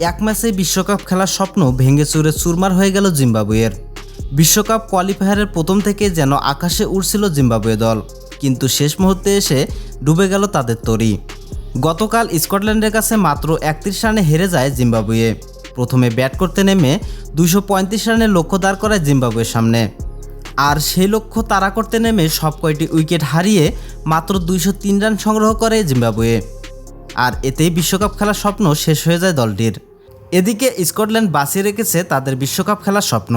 এক ম্যাচে বিশ্বকাপ খেলার স্বপ্ন ভেঙে চুরে চুরমার হয়ে গেল জিম্বাবুয়ের। বিশ্বকাপ কোয়ালিফায়ারের প্রথম থেকে যেন আকাশে উড়ছিল জিম্বাবুয়ে দল, কিন্তু শেষ মুহূর্তে এসে ডুবে গেল তাদের তরি। গতকাল স্কটল্যান্ডের কাছে মাত্র একত্রিশ রানে হেরে যায় জিম্বাবুয়ে। প্রথমে ব্যাট করতে নেমে দুশো পঁয়ত্রিশ রানের লক্ষ্য দাঁড় করায় জিম্বাবুয়ের সামনে। আর সেই লক্ষ্য তাড়া করতে নেমে সব কয়টি উইকেট হারিয়ে মাত্র দুইশো তিন রান সংগ্রহ করে জিম্বাবুয়ে। আর এতেই বিশ্বকাপ খেলার স্বপ্ন শেষ হয়ে যায় দলটির। এদিকে স্কটল্যান্ড বাঁচিয়ে রেখেছে তাদের বিশ্বকাপ খেলার স্বপ্ন।